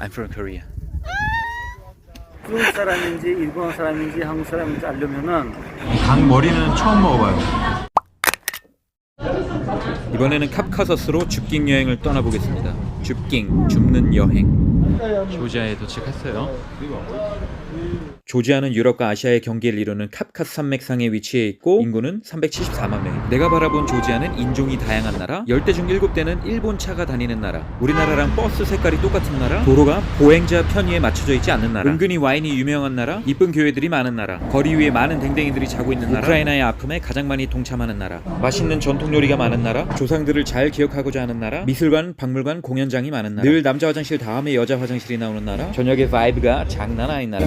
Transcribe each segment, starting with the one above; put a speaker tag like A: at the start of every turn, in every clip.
A: I'm from Korea.
B: 중국 사람인지 일본 사람인지 한국 사람인지 알려면은
A: 닭 머리는 처음 먹어봐요. 이번에는 캅카서스로 줍깅 여행을 떠나보겠습니다. 줍깅, 줍는 여행. 조지아에 도착했어요. 조지아는 유럽과 아시아의 경계를 이루는 캅카스 산맥상에 위치해 있고 인구는 374만 명. 내가 바라본 조지아는 인종이 다양한 나라, 열대 중 일곱 대는 일본 차가 다니는 나라, 우리나라랑 버스 색깔이 똑같은 나라, 도로가 보행자 편의에 맞춰져 있지 않는 나라, 은근히 와인이 유명한 나라, 이쁜 교회들이 많은 나라, 거리 위에 많은 댕댕이들이 자고 있는 나라, 우크라이나의 아픔에 가장 많이 동참하는 나라, 맛있는 전통 요리가 많은 나라, 조상들을 잘 기억하고자 하는 나라, 미술관, 박물관, 공연장이 많은 나라, 늘 남자 화장실 다음에 여자 화장실이 나오는 나라, 저녁의 바이브가 장난 아닌 나라.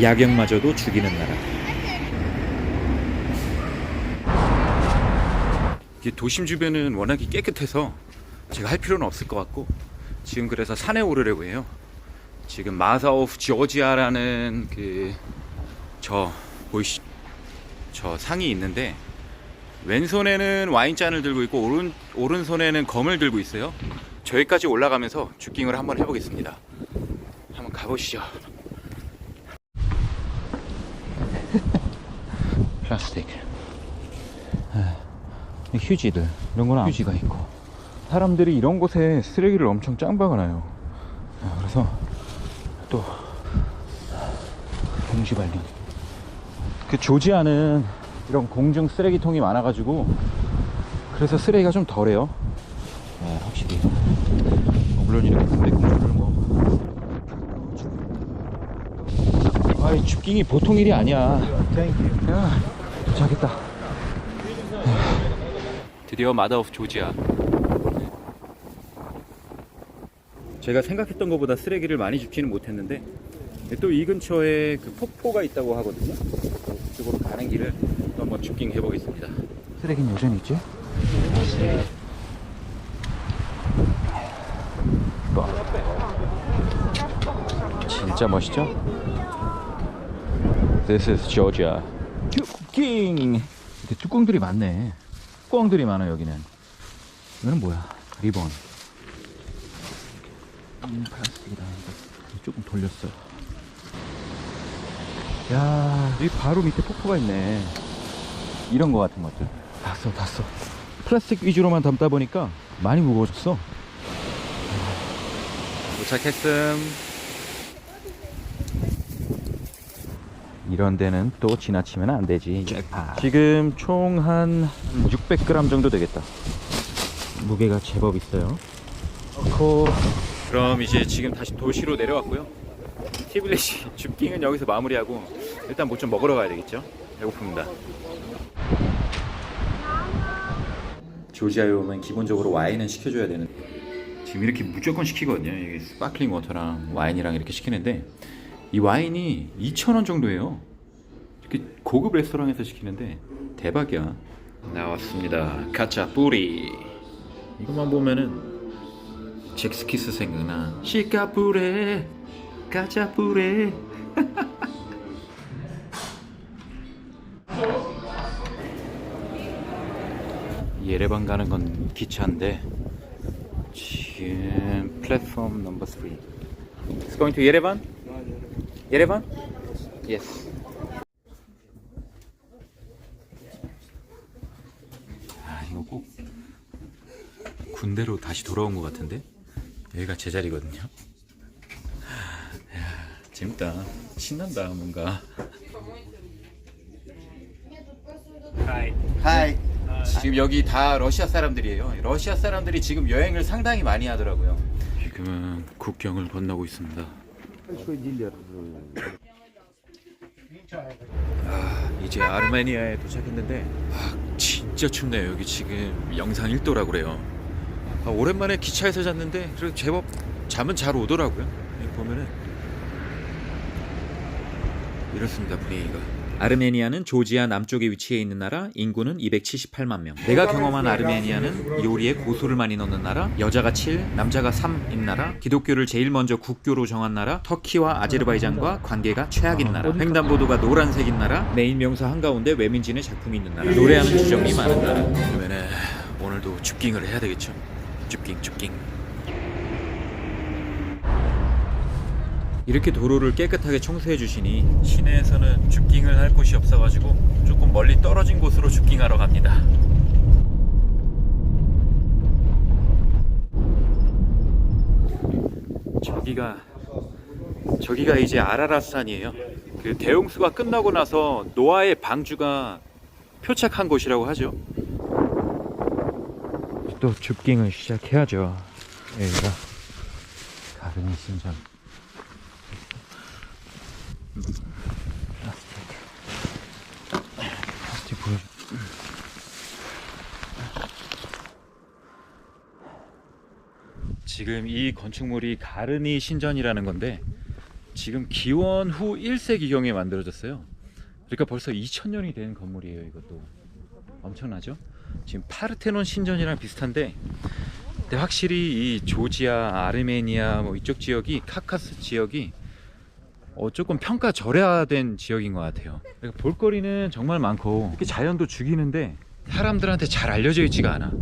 A: 야경마저도 죽이는 나라. 이게 도심 주변은 워낙에 깨끗해서 제가 할 필요는 없을 것 같고 지금 그래서 산에 오르려고 해요. 지금 마사 오브 조지아라는 그 저 보이시 저 상이 있는데 왼손에는 와인잔을 들고 있고 오른 오른손에는 검을 들고 있어요. 저기까지 올라가면서 주깅을 한번 해보겠습니다. 가보시죠. 플라스틱. 아, 휴지들 이런 거는 휴지가 있고 사람들이 이런 곳에 쓰레기를 엄청 짱박아놔요. 아, 그래서 또 동시발견. 그 조지아는 이런 공중 쓰레기통이 많아가지고 그래서 쓰레기가 좀 덜해요. 네, 확실히. 어, 물론 이렇게 군대 공주를 뭐. 아이, 줍깅이 보통 일이 아니야. 야, 도착했다. 드디어 마더 오브 조지아. 제가 생각했던 것보다 쓰레기를 많이 줍지는 못했는데 또 이 근처에 그 폭포가 있다고 하거든요. 그쪽으로 가는 길을 또 한번 줍깅 해보겠습니다. 쓰레기는 여전히 있지? 진짜 멋있죠? This is Georgia. 쭈깅! 이렇게 뚜껑들이 많네. 뚜껑들이 많아 여기는. 이거는 뭐야? 리본. 음, 플라스틱이다. 조금 돌렸어. 야, 여기 바로 밑에 폭포가 있네. 이런 거 같은 것들. 다 써, 다 써. 플라스틱 위주로만 담다 보니까 많이 무거워졌어. 도착했음. 이런 데는 또 지나치면 안 되지. 지금 총 한 600g 정도 되겠다. 무게가 제법 있어요. 넣고 그럼 이제 지금 다시 도시로 내려왔고요. 티블리시 줍깅은 여기서 마무리하고 일단 뭐 좀 먹으러 가야 되겠죠? 배고픕니다. 조지아에 오면 기본적으로 와인은 시켜줘야 되는. 지금 이렇게 무조건 시키거든요. 이게 스파클링 워터랑 와인이랑 이렇게 시키는데 이 와인이 2,000원 정도예요. 이렇게 고급 레스토랑에서 시키는데 대박이야. 나왔습니다. 가짜 뿌리. 이것만 보면은 잭스키스 생각나. 시카뿌레 가짜 뿌레. 예레반 가는 건 기차인데 지금 플랫폼 넘버 3 It's going to 예레반? 예레반? Yes. 아 이거 꼭 군대로 다시 돌아온 것 같은데 여기가 제자리거든요. 야, 재밌다. 신난다 뭔가.
B: 하이
A: 지금 여기 다 러시아 사람들이에요. 러시아 사람들이 지금 여행을 상당히 많이 하더라고요. 지금은 국경을 건너고 있습니다. 아, 이제 아르메니아에 도착했는데 아, 진짜 춥네요. 여기 지금 영상 1도라고 그래요. 아, 오랜만에 기차에서 잤는데 그래도 제법 잠은 잘 오더라고요. 보면은 이렇습니다 분위기가. 아르메니아는 조지아 남쪽에 위치해 있는 나라, 인구는 278만 명. 내가 경험한 아르메니아는 요리에 고수를 많이 넣는 나라, 여자가 7, 남자가 3인 나라, 기독교를 제일 먼저 국교로 정한 나라, 터키와 아제르바이잔과 관계가 최악인 나라, 횡단보도가 노란색인 나라, 메인 명소 한가운데 외민진의 작품이 있는 나라, 노래하는 주정이 많은 나라. 그러면은 오늘도 줍깅을 해야 되겠죠? 줍깅, 줍깅. 이렇게 도로를 깨끗하게 청소해 주시니 시내에서는 주킹을 할 곳이 없어가지고 조금 멀리 떨어진 곳으로 주킹하러 갑니다. 저기가 저기가 이제 아라라산이에요. 그 대홍수가 끝나고 나서 노아의 방주가 표착한 곳이라고 하죠. 또 줍깅을 시작해야죠. 여기가 가르니 신전. 플라스틱. 플라스틱 보여줘. 지금 이 건축물이 가르니 신전이라는 건데 지금 기원 후 1세기경에 만들어졌어요. 그러니까 벌써 2000년이 된 건물이에요, 이것도. 엄청나죠? 지금 파르테논 신전이랑 비슷한데 근데 확실히 이 조지아, 아르메니아 뭐 이쪽 지역이 카카스 지역이 어 조금 평가절하된 지역인 것 같아요. 그러니까 볼거리는 정말 많고 이렇게 자연도 죽이는데 사람들한테 잘 알려져 있지가 않아.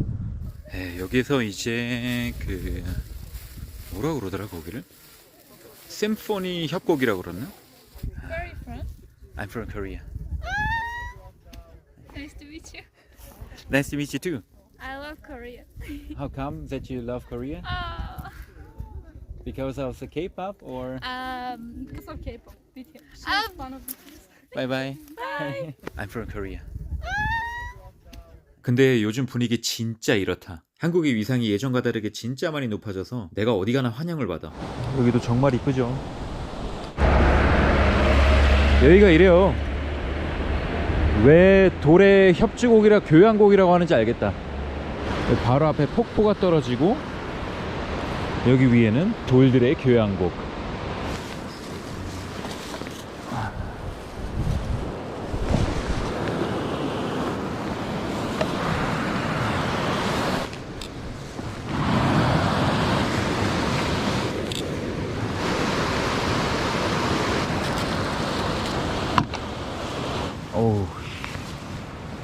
A: 네, 여기서 이제 그 뭐라 그러더라 거기를? 심포니 협곡이라고 그러나?
C: Where are you from?
A: I'm from Korea.
C: Nice to meet you.
A: Nice to meet you too.
C: I love Korea.
A: How come that you love Korea?
C: Oh,
A: Because of the K-pop or?
C: um, because of K-pop, BTS. She's one of BTS.
A: Bye bye.
C: Bye.
A: I'm from Korea. 근데 요즘 분위기 진짜 이렇다. 한국의 위상이 예전과 다르게 진짜 많이 높아져서 내가 어디 가나 환영을 받아. 여기도 정말 이쁘죠. 여기가 이래요. 왜 돌의 협주곡이라 교향곡이라고 하는지 알겠다. 바로 앞에 폭포가 떨어지고 여기 위에는 돌들의 교향곡. 어우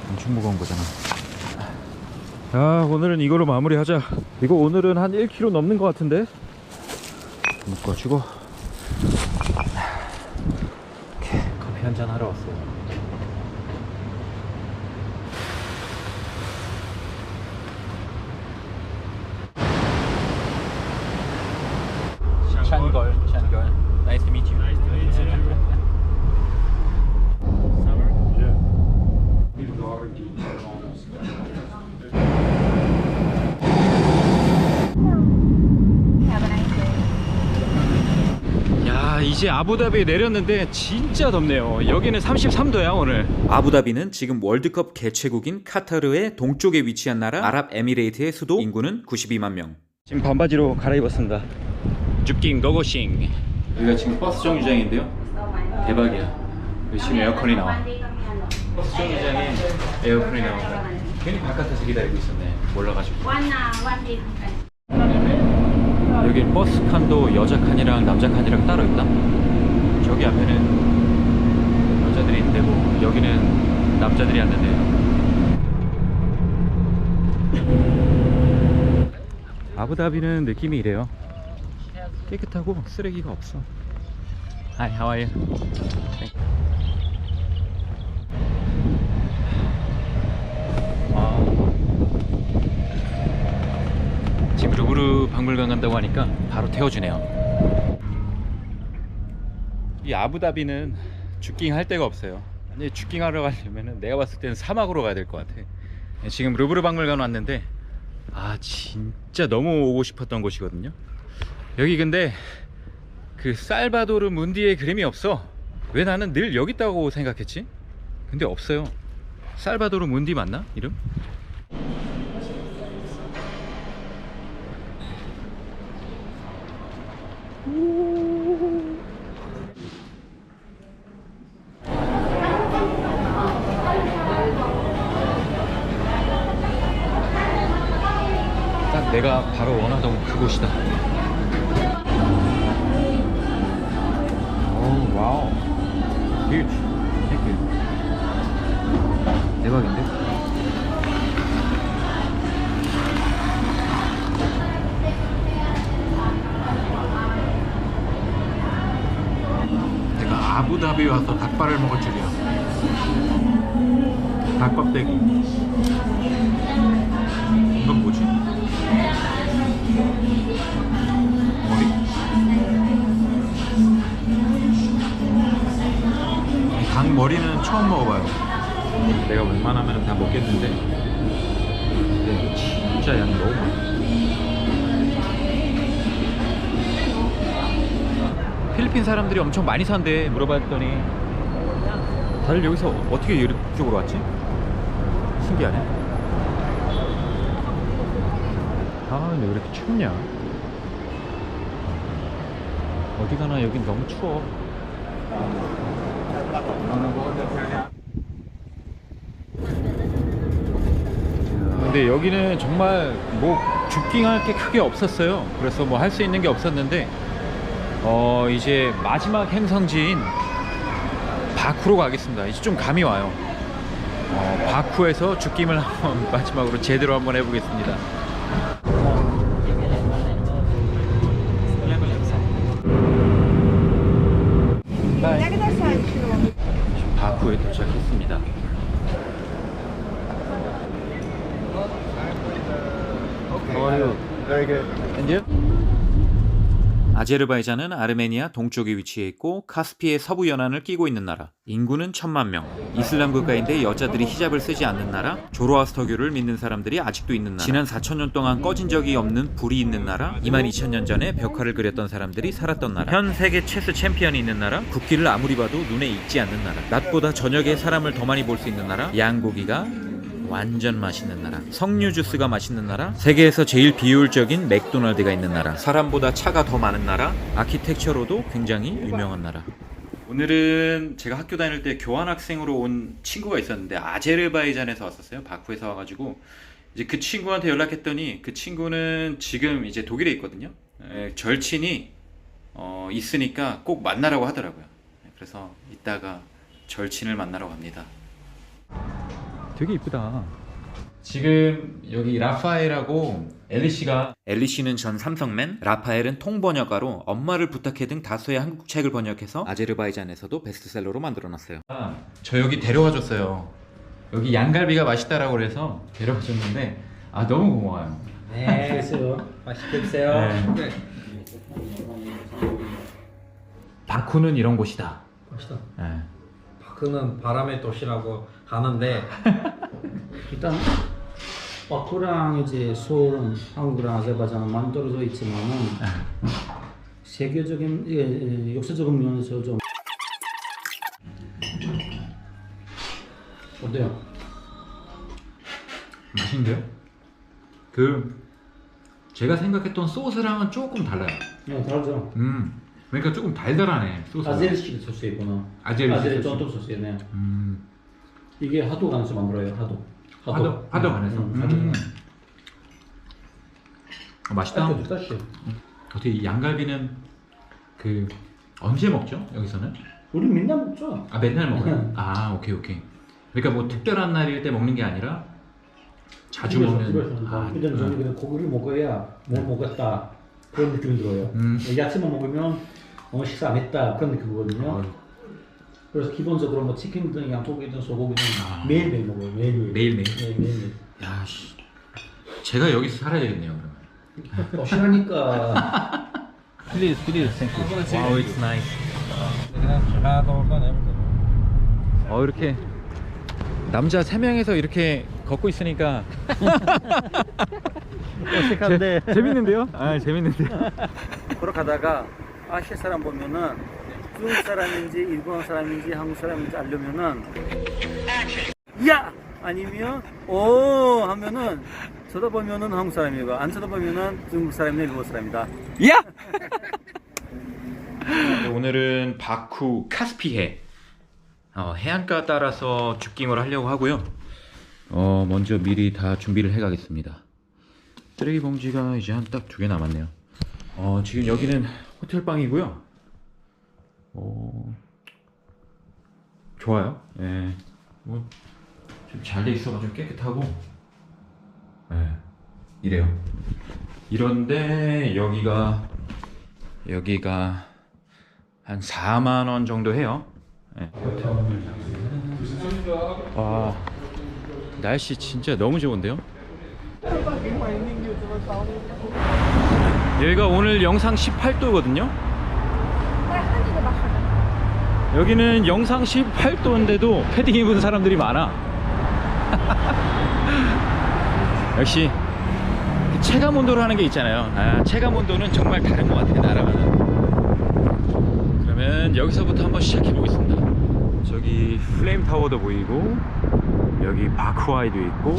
A: 엄청 무거운 거잖아 아 오늘은 이거로 마무리하자. 이거 오늘은 한 1kg 넘는 것 같은데? 묶어주고. 이렇게 커피 한 잔 하러 왔어요. Nice to meet you. Nice to meet you 야 이제 아부다비에 내렸는데 진짜 덥네요. 여기는 33도야 오늘. 아부다비는 지금 월드컵 개최국인 카타르의 동쪽에 위치한 나라 아랍에미레이트의 수도 인구는 92만 명. 지금 반바지로 갈아입었습니다. 줍깅 고고싱. 여기가 지금 버스 정류장인데요. 대박이야. 지금 에어컨이 나와. 버스 정류장에 에어컨이 나와 괜히 바깥에서 기다리고 있었네. 몰라가지고 여기 버스 칸도 여자 칸이랑 남자 칸이랑 따로 있다. 저기 앞에는 여자들이 있는데 뭐 여기는 남자들이 앉는데요. 아부다비는 느낌이 이래요. 깨끗하고 쓰레기가 없어. Hi, how are you? 루브르 박물관 간다고 하니까 바로 태워주네요. 이 아부다비는 주킹 할 데가 없어요. 아니 주킹 하러 가려면은 내가 봤을 때는 사막으로 가야 될 것 같아. 지금 루브르 박물관 왔는데 아 진짜 너무 오고 싶었던 곳이거든요. 여기 근데 그 살바도르 문디의 그림이 없어. 왜 나는 늘 여기 있다고 생각했지? 근데 없어요. 살바도르 문디 맞나? 이름? 딱 내가 바로 원하던 그곳이다. 오, 와우. Huge. 대박인데? 아부다비 와서 닭발을 먹을 줄이야. 닭껍데기. 이건 뭐지? 머리. 이닭 머리는 처음 먹어봐요. 내가 웬만하면 다 먹겠는데. 근데 진짜 양이 너무 많아. 필리핀 사람들이 엄청 많이 산대 물어봤더니. 다들 여기서 어떻게 이쪽으로 왔지? 신기하네. 아 근데 왜 이렇게 춥냐? 어디 가나? 여긴 너무 추워. 근데 여기는 정말 뭐 죽킹할 게 크게 없었어요. 그래서 뭐 할 수 있는 게 없었는데 어 이제 마지막 행성지인 바쿠로 가겠습니다. 이제 좀 감이 와요. 어, 바쿠에서 죽김을 한번 마지막으로 제대로 한번 해보겠습니다. 지금 바쿠에 도착했습니다. How are you?
D: Very good.
A: And you? 아제르바이잔은 아르메니아 동쪽에 위치해 있고 카스피의 서부 연안을 끼고 있는 나라. 인구는 천만 명. 이슬람 국가인데 여자들이 히잡을 쓰지 않는 나라. 조로아스터교를 믿는 사람들이 아직도 있는 나라. 지난 4천 년 동안 꺼진 적이 없는 불이 있는 나라. 2만 2천 년 전에 벽화를 그렸던 사람들이 살았던 나라. 현 세계 체스 챔피언이 있는 나라. 국기를 아무리 봐도 눈에 익지 않는 나라. 낮보다 저녁에 사람을 더 많이 볼 수 있는 나라. 양고기가 완전 맛있는 나라. 석류 주스가 맛있는 나라. 세계에서 제일 비효율적인 맥도날드가 있는 나라. 사람보다 차가 더 많은 나라. 아키텍처로도 굉장히 유명한 나라. 오늘은 제가 학교 다닐 때 교환학생으로 온 친구가 있었는데 아제르바이잔에서 왔었어요. 바쿠에서 와가지고 이제 그 친구한테 연락했더니 그 친구는 지금 이제 독일에 있거든요. 에, 절친이 어, 있으니까 꼭 만나라고 하더라고요. 그래서 이따가 절친을 만나러 갑니다. 되게 이쁘다. 지금 여기 라파엘하고 엘리 씨가 엘리 씨는 전 삼성맨, 라파엘은 통번역가로 엄마를 부탁해 등 다수의 한국 책을 번역해서 아제르바이잔에서도 베스트셀러로 만들어놨어요. 아, 저 여기 데려가 줬어요. 여기 양갈비가 맛있다라고 그래서 데려가 줬는데 아 너무 고마워요.
B: 네, 드세요. 맛있게 드세요.
A: 네. 바쿠는 이런 곳이다.
E: 맛있다.
A: 네.
E: 바크는 바람의 도시라고 하는데
B: 일단 바쿠랑 이제 서울은 한국이랑 아제르바이잔은 많이 떨어져 있지만은 세계적인 예, 예, 역사적인 면에서 좀 어때요?
A: 맛있는데요? 그 제가 생각했던 소스랑은 조금 달라요.
B: 네, 다르죠.
A: 음, 그러니까 조금 달달하네 소스가.
B: 아제르식 소스이구나.
A: 아제르식
B: 아제르
A: 소스.
B: 전통 소스네.
A: 음,
B: 이게 하도 간에서 만들어요. 하도.
A: 하도 하도 안해서.
B: 음,
A: 음. 아, 맛있다.
B: 하도 다시.
A: 어떻게 이 양갈비는 그 언제 먹죠? 여기서는?
B: 우리 맨날 먹죠.
A: 아 맨날 먹어요.
B: 음.
A: 아 오케이 오케이. 그러니까 뭐 특별한 날일 때 먹는 게 아니라 자주
B: 집에서,
A: 먹는.
B: 집에서
A: 아,
B: 저는
A: 음.
B: 그냥 고기를 먹어야 뭘 먹었다 그런 느낌이 들어요.
A: 음.
B: 야채만 먹으면 어, 식사 안 했다 그런 느낌이거든요.
A: 어,
B: 그래서 기본적으로 뭐 치킨든 양고기든 소고기든
A: 아.
B: 매일매일 먹어요. 매일매일.
A: 매일매일?
B: 네, 매일매일.
A: 야 씨. 제가 여기서 살아야 되겠네요 그러면.
B: 또 싫으니까.
A: Please, please, thank you. Wow, it's nice. 어 이렇게 남자 세 명에서 이렇게 걷고 있으니까
B: 어색한데.
A: 재, 재밌는데요? 아 재밌는데요?
B: 걸어가다가 아시아 사람 보면은 중국 사람인지 일본 사람인지 한국 사람인지 알려면은 야 아니면 오 하면은 쳐다보면은 한국 사람이고 안 쳐다보면은 중국 사람이나 일본 사람이다.
A: 야! 오늘은 바쿠 카스피해 어, 해안가 따라서 죽깅을 하려고 하고요. 어, 먼저 미리 다 준비를 해 가겠습니다. 쓰레기 봉지가 이제 한 딱 두 개 남았네요. 어, 지금 여기는 호텔 방이고요. 어, 좋아요. 예. 뭐, 좀잘 돼 있어가지고 깨끗하고. 예. 이래요. 이런데 여기가 여기가 한 4만 원 정도 해요. 네. 와 날씨 진짜 너무 좋은데요? 여기가 오늘 영상 18도거든요. 여기는 영상 18도인데도 패딩 입은 사람들이 많아. 역시 그 체감 온도로 하는 게 있잖아요. 아, 체감 온도는 정말 다른 것 같아요, 나라마다. 그러면 여기서부터 한번 시작해 보겠습니다. 저기 플레임 타워도 보이고 여기 바크와이도 있고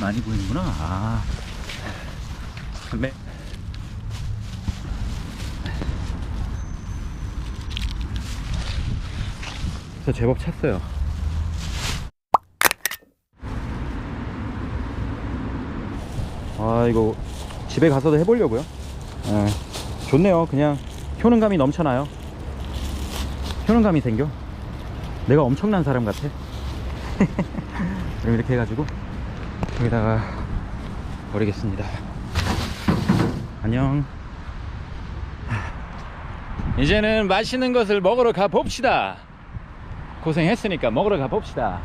A: 많이 보이는구나. 아. 네. 그래서 제법 찼어요. 아 이거 집에 가서도 해보려고요. 예, 좋네요. 그냥 효능감이 넘쳐나요. 효능감이 생겨. 내가 엄청난 사람 같아. 그럼 이렇게 해가지고 여기다가 버리겠습니다. 안녕. 이제는 맛있는 것을 먹으러 가 봅시다. 고생했으니까 먹으러 가 봅시다.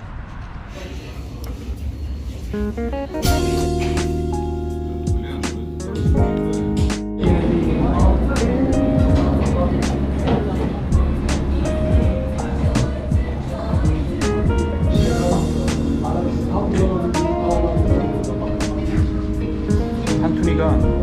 A: 한투리가